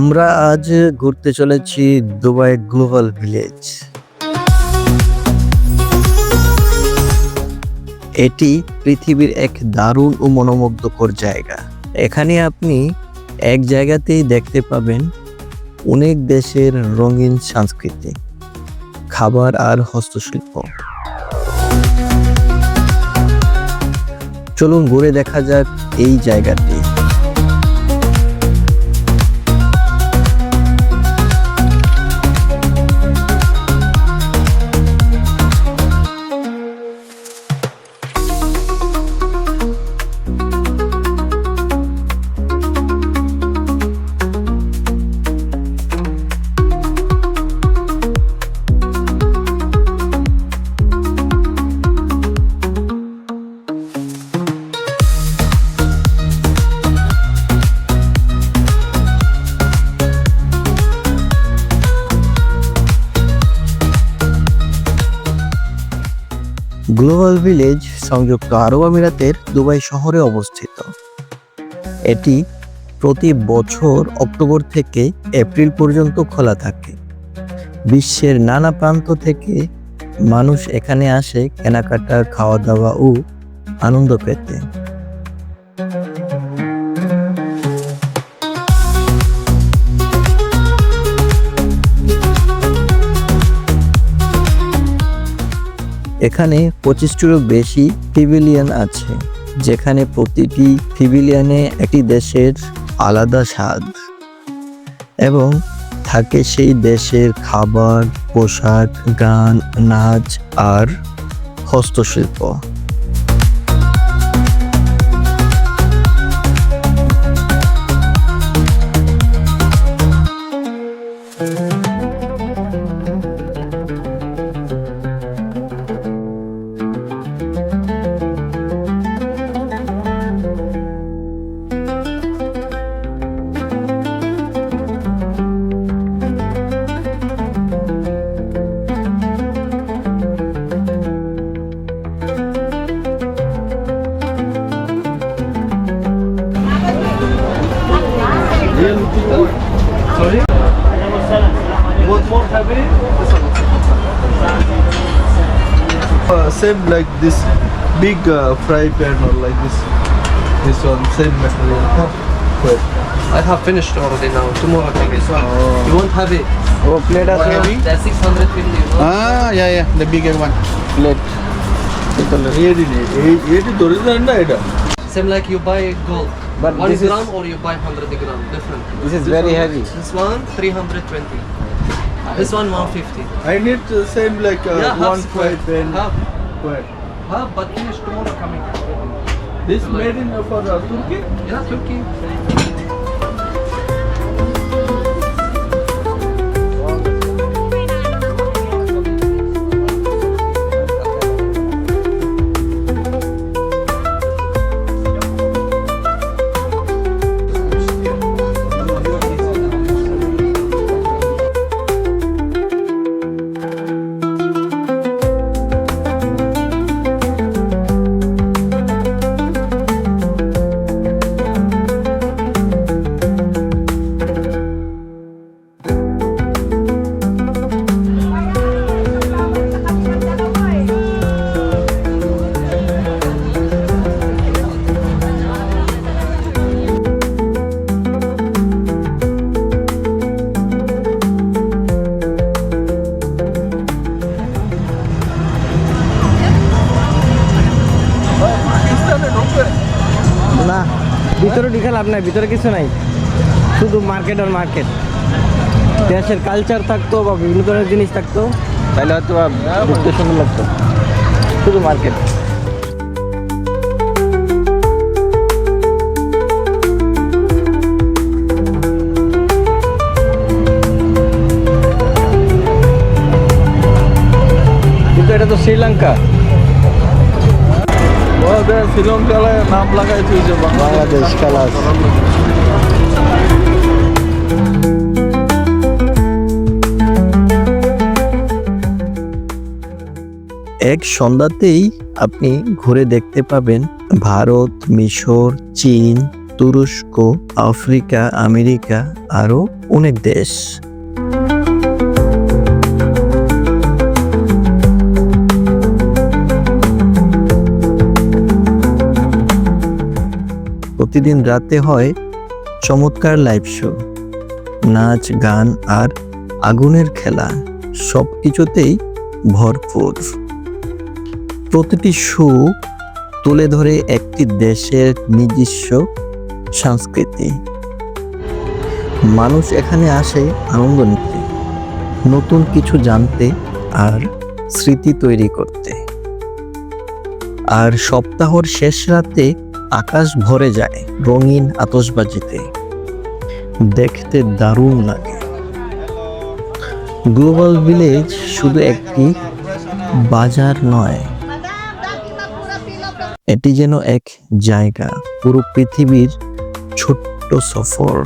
আমরা আজ ঘুরতে চলেছি দুবাই গ্লোবাল ভিলেজ। এটি পৃথিবীর এক দারুণ ও মনোমুগ্ধকর জায়গা। এখানে আপনি এক জায়গাতেই দেখতে পাবেন অনেক দেশের রঙিন সংস্কৃতি খাবার আর হস্তশিল্প। চলুন ঘুরে দেখা যাক এই জায়গাটি। গ্লোবাল ভিলেজ সংযুক্ত আরব আমিরাতের দুবাই শহরে অবস্থিত। এটি প্রতি বছর অক্টোবর থেকে এপ্রিল পর্যন্ত খোলা থাকে। বিশ্বের নানা প্রান্ত থেকে মানুষ এখানে আসে কেনাকাটা খাওয়া দাওয়া ও আনন্দ পেতে। এখানে পঁচিশটিরও বেশি পিভিলিয়ন আছে, যেখানে প্রতিটি পিভিলিয়নে একটি দেশের আলাদা স্বাদ এবং থাকে সেই দেশের খাবার, পোশাক, গান, নাচ আর হস্তশিল্প। Sorry? What more have we? Uh, same like this big uh, fry pan or like this. This one, same material. But I have finished already now. Tomorrow I this one. Oh. You won't have it. Oh, plate as well. That's 650. Ah, yeah, yeah. The bigger one. Plate. Same like you buy really, really, but one this gram is, or you buy 100 gram, different. This is this very heavy. This one 320. This one 150. I need the same like uh, yeah, one square then. Half. Square. Half, but finish tomorrow coming. This so made in uh, for uh, Turkey? Yeah, Turkey. ঢুকে লাভ নাই ভিতরে কিছু নাই। শুধু market আর market দেশের culture থাকতো বা বিভিন্ন ধরনের জিনিস থাকতো। তাহলে হয়তো ঘুরতে সুন্দর লাগতো। শুধু মার্কেট কিন্তু এটা তো শ্রীলঙ্কা। বাংলাদেশ নাম যে বাংলাদেশ। খেলা এক সন্ধ্যাতেই আপনি ঘুরে দেখতে পাবেন ভারত, মিশর, চীন, তুরস্ক, আফ্রিকা, আমেরিকা, আরও অনেক দেশ। প্রতিদিন রাতে হয় চমৎকার লাইভ শো নাচ, গান আর আগুনের খেলা সব কিছুতেই ভরপুর। প্রতিটি শো তুলে ধরে একটি দেশের নিজস্ব সংস্কৃতি। মানুষ এখানে আসে আনন্দ নিতে, নতুন কিছু জানতে আর স্মৃতি তৈরি করতে। আর সপ্তাহর শেষ রাতে আকাশ ভরে যায় রঙিন আতসবাজিতে দেখতে দারুণ লাগে। গ্লোবাল ভিলেজ শুধু একটি বাজার নয়। এটি যেন এক জায়গা। পুরো পৃথিবীর ছোট্ট সফর।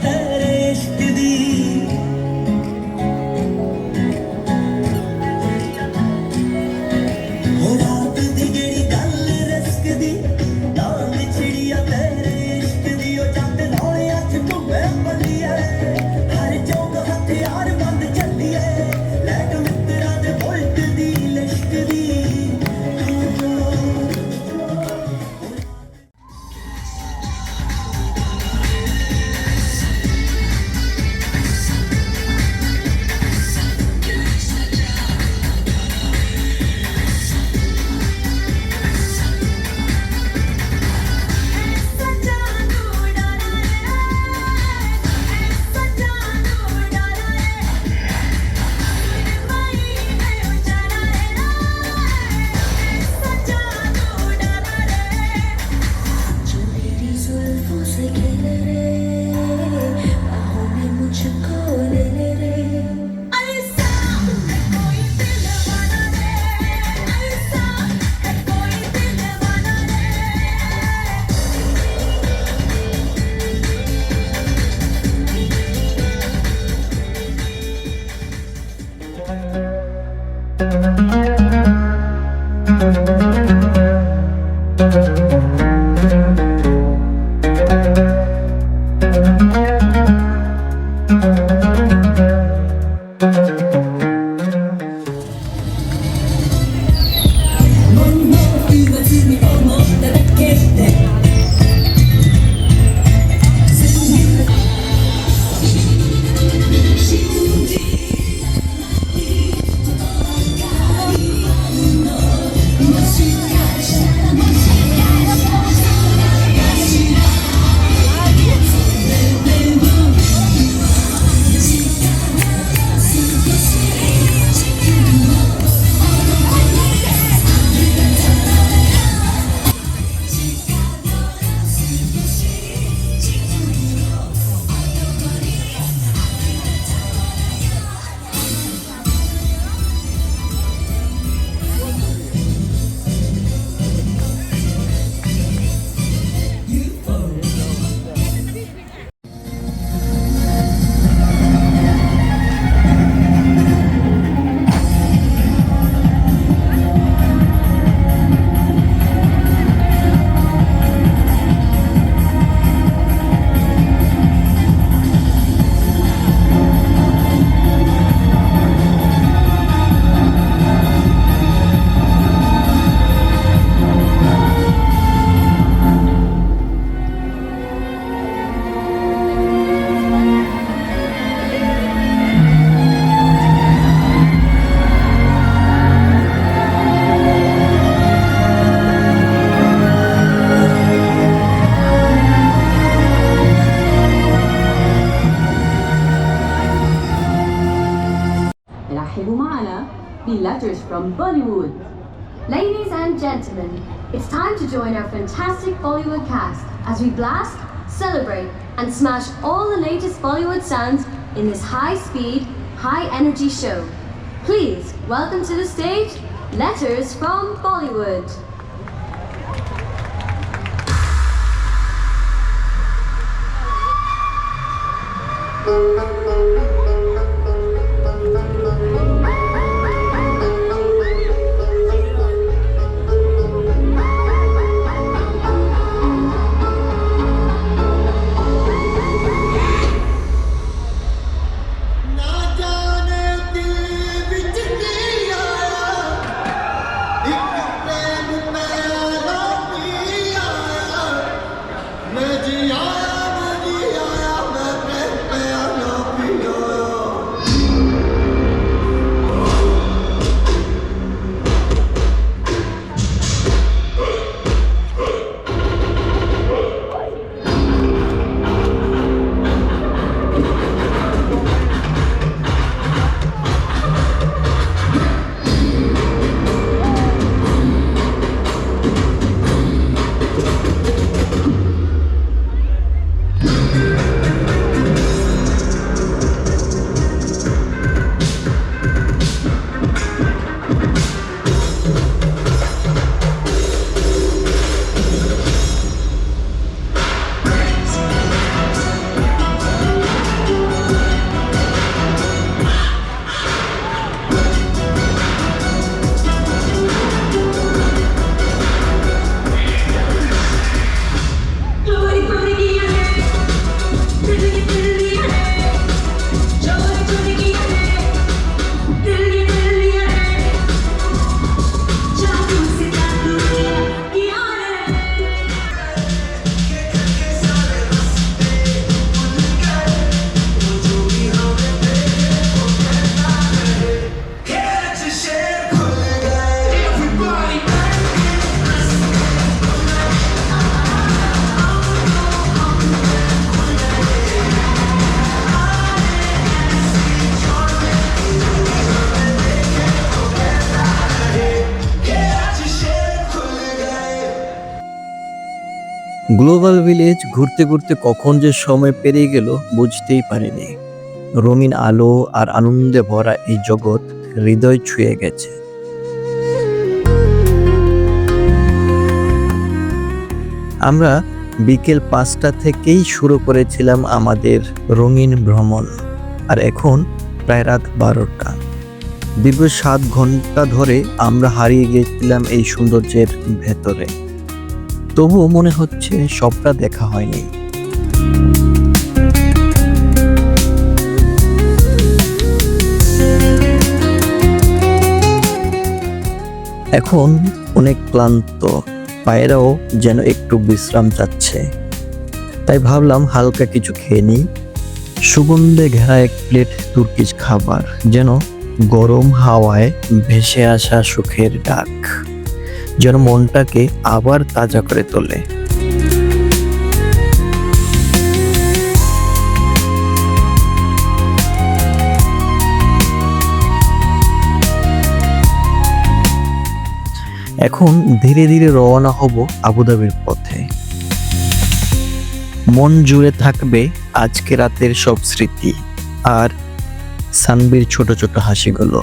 te letters from Bollywood. Ladies and gentlemen, it's time to join our fantastic Bollywood cast as we blast, celebrate and smash all the latest Bollywood sounds in this high-speed, high-energy show. Please welcome to the stage, Letters from Bollywood. Thank you. Global village ঘুরতে ঘুরতে কখন যে সময় পেরিয়ে গেল বুঝতেই পারিনি। রঙিন আলো আর আনন্দে ভরা এই জগৎ হৃদয় ছুঁয়ে গেছে। আমরা বিকেল পাঁচটা থেকেই শুরু করেছিলাম আমাদের রঙিন ভ্রমণ, আর এখন প্রায় রাত বারোটা। দীর্ঘ সাত ঘণ্টা ধরে আমরা হারিয়ে গিয়েছিলাম এই সৌন্দর্যের ভেতরে। তবুও মনে হচ্ছে সবটা দেখা হয়নি। এখন অনেক ক্লান্ত, পায়েরাও যেন একটু বিশ্রাম চাচ্ছে। তাই ভাবলাম হালকা কিছু খেয়ে নিই। সুগন্ধে ঘেরা এক প্লেট তুর্কিশ খাবার, যেন গরম হাওয়ায় ভেসে আসা সুখের ডাক। যেন মনটাকে আবার তাজা করে তোলে। এখন ধীরে ধীরে রওনা হব আবুধাবির পথে। মন জুড়ে থাকবে আজকে রাতের সব স্মৃতি আর সানবির ছোট ছোট হাসিগুলো।